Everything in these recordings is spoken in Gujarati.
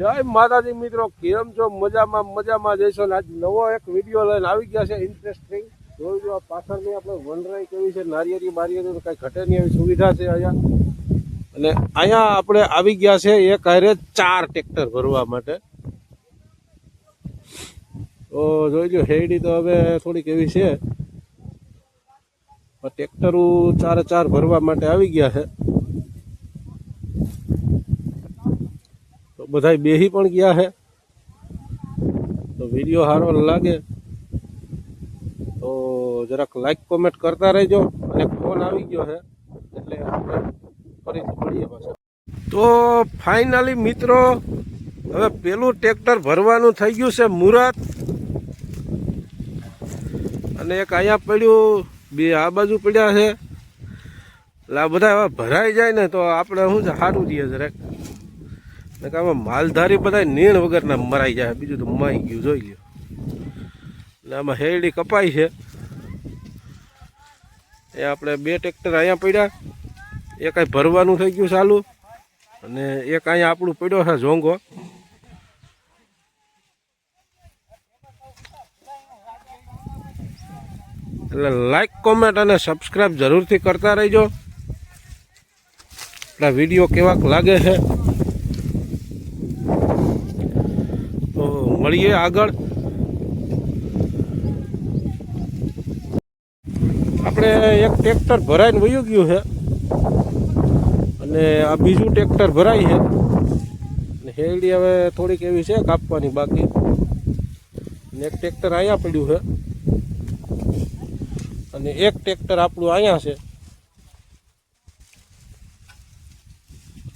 જય માતાજી મિત્રો, કેમ છો? મજામાં મજામાં. જઈશો ને આજ નવો એક વીડિયો લઈને આવી ગયા છે. ઇન્ટરેસ્ટિંગ જોઈ જો પાછળની આપણે વનરાઈ કેવી છે? નારિયેરી બારિયેરી કઈ ઘટે નહીં એવી સુવિધા છે અહીંયા. અને અહીંયા આપણે આવી ગયા છે એક હારે ચાર ટ્રેક્ટર ભરવા માટે. તો જોઈ લો હેડી તો હવે થોડીક એવી છે. ટ્રેક્ટરો ચારે ચાર ભરવા માટે આવી ગયા છે. બધા બેહી પણ ગયા હે. તો વીડિયો સારો લાગે. તો જરાક લાઈક કોમેન્ટ કરતા રહેજો. અને ફોન આવી ગયો છે એટલે આપણે ફરીથી મળીએ પાછા. તો ફાઇનલી મિત્રો, હવે પેલું ટ્રેક્ટર ભરવાનું થઈ ગયું છે મુહૂર્ત અને એક અહીંયા પડ્યું, બે આ બાજુ પડ્યા છે. એટલે આ બધા ભરાઈ જાય ને તો આપણે શું સારું જઈએ જરાક. ને કે આમાં માલધારી બધા નીણ વગરના મરાઈ જાય. બીજું તો માઈ ગયું, જોઈ લ્યો. એટલે આમાં હેરડી કપાઈ છે. એ આપણે બે ટ્રેક્ટર અહીંયા પડ્યા. એક અહીં ભરવાનું થઈ ગયું ચાલુ. અને એક અહીંયા આપણું પડ્યો છે ઝોંગો એટલે લાઈક કોમેન્ટ અને સબસ્ક્રાઈબ જરૂરથી કરતા રહેજો. આપણા વીડિયો કેવાક લાગે છે તો મળીએ આગળ. આપણે એક ટ્રેક્ટર ભરાઈને વયું ગયું છે. અને આ બીજું ટ્રેક્ટર ભરાય છે. અને હેરડી હવે થોડીક એવી છે કાપવાની બાકી. અને એક ટ્રેક્ટર અહીંયા પડ્યું છે. અને એક ટ્રેક્ટર આપણું અહીંયા છે.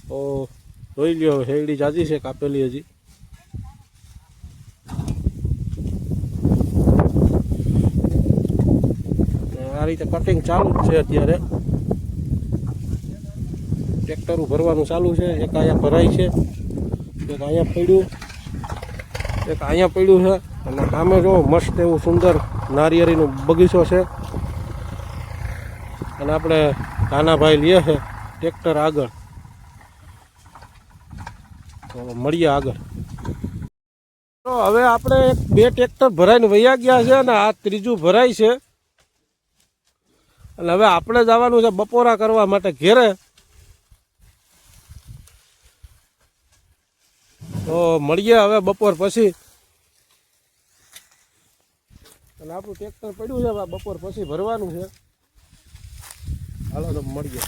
તો જોઈ લ્યો, હેરડી જાજી છે કાપેલી હજી ને આ રીતે કટિંગ ચાલુ જ છે અત્યારે. ટ્રેક્ટરું ભરવાનું ચાલુ છે, એક અહીંયા ભરાય છે, એક અહીંયા પડ્યું, એક અહીંયા પડ્યું છે. અને સામે જો મસ્ત એવું સુંદર નારિયેળીનો બગીચો છે. અને આપણે નાનાભાઈ લઈએ છે ટ્રેક્ટર આગળ. તો મળીએ આગળ. તો હવે આપણે બે ટ્રેક્ટર ભરાઈને વૈયા ગયા છે અને આ ત્રીજું ભરાય છે. એટલે હવે આપણે જવાનું છે બપોરા કરવા માટે ઘેરે. તો મળીએ હવે બપોર પછી. અને આપણું ટ્રેક્ટર પડ્યું છે બપોર પછી ભરવાનું છે. હાલો તો મળીએ.